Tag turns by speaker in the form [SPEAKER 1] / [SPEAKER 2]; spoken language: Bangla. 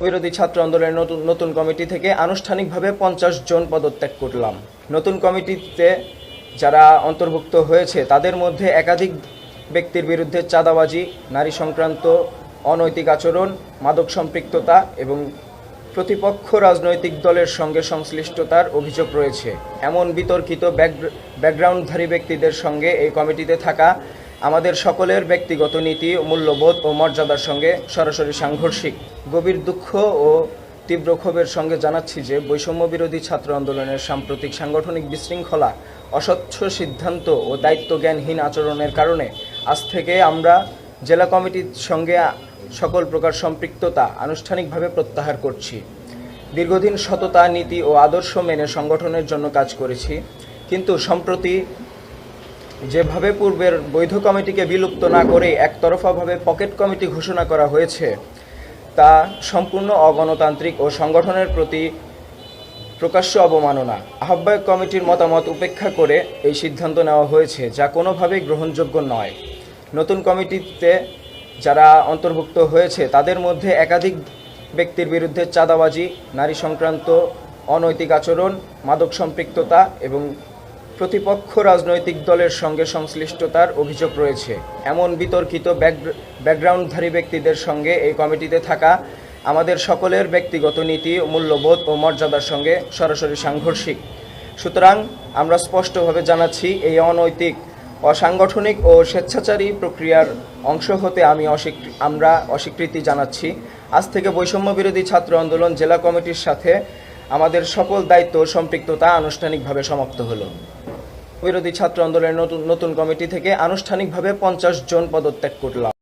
[SPEAKER 1] বিরোধী ছাত্র আন্দোলনের নতুন নতুন কমিটি থেকে আনুষ্ঠানিকভাবে পঞ্চাশ জন পদত্যাগ করলাম। নতুন কমিটিতে যারা অন্তর্ভুক্ত হয়েছে, তাদের মধ্যে একাধিক ব্যক্তির বিরুদ্ধে চাঁদাবাজি, নারী সংক্রান্ত অনৈতিক আচরণ, মাদক সম্পৃক্ততা এবং প্রতিপক্ষ রাজনৈতিক দলের সঙ্গে সংশ্লিষ্টতার অভিযোগ রয়েছে। এমন বিতর্কিত ব্যাক- ব্যাকগ্রাউন্ডধারী ব্যক্তিদের সঙ্গে এই কমিটিতে থাকা আমাদের সকলের ব্যক্তিগত নীতি, মূল্যবোধ ও মর্যাদার সঙ্গে সরাসরি সাংঘর্ষিক। গভীর দুঃখ ও তীব্র ক্ষোভের সঙ্গে জানাচ্ছি যে বৈষম্য বিরোধী ছাত্র আন্দোলনের সাম্প্রতিক সাংগঠনিক বিশৃঙ্খলা, অস্বচ্ছ সিদ্ধান্ত ও দায়িত্বজ্ঞানহীন আচরণের কারণে আজ থেকে আমরা জেলা কমিটির সঙ্গে সকল প্রকার সম্পৃক্ততা আনুষ্ঠানিকভাবে প্রত্যাহার করছি। দীর্ঘদিন সততা, নীতি ও আদর্শ মেনে সংগঠনের জন্য কাজ করেছি। কিন্তু সম্প্রতি যেভাবে পূর্বের বৈধ কমিটিকে বিলুপ্ত না করে একতরফাভাবে পকেট কমিটি ঘোষণা করা হয়েছে, তা সম্পূর্ণ অগণতান্ত্রিক ও সংগঠনের প্রতি প্রকাশ্য অবমাননা। আহ্বায়ক কমিটির মতামত উপেক্ষা করে এই সিদ্ধান্ত নেওয়া হয়েছে, যা কোনোভাবেই গ্রহণযোগ্য নয়। নতুন কমিটিতে যারা অন্তর্ভুক্ত হয়েছে, তাদের মধ্যে একাধিক ব্যক্তির বিরুদ্ধে চাঁদাবাজি, নারী সংক্রান্ত অনৈতিক আচরণ, মাদক সম্পৃক্ততা এবং প্রতিপক্ষ রাজনৈতিক দলের সঙ্গে সংশ্লিষ্টতার অভিযোগ রয়েছে। এমন বিতর্কিত ব্যাক- ব্যাকগ্রাউন্ডধারী ব্যক্তিদের সঙ্গে এই কমিটিতে থাকা আমাদের সকলের ব্যক্তিগত নীতি, মূল্যবোধ ও মর্যাদার সঙ্গে সরাসরি সাংঘর্ষিক। সুতরাং আমরা স্পষ্টভাবে জানাচ্ছি, এই অনৈতিক, অসাংগঠনিক ও স্বেচ্ছাচারী প্রক্রিয়ার অংশ হতে আমি আমরা অস্বীকৃতি জানাচ্ছি। আজ থেকে বৈষম্য বিরোধী ছাত্র আন্দোলন জেলা কমিটির সাথে আমাদের সকল দায়িত্ব সম্পৃক্ততা আনুষ্ঠানিকভাবে সমাপ্ত হলো। বিরোধী ছাত্র আন্দোলনের নতুন নতুন কমিটি থেকে আনুষ্ঠানিকভাবে পঞ্চাশ জন পদত্যাগ করলাম।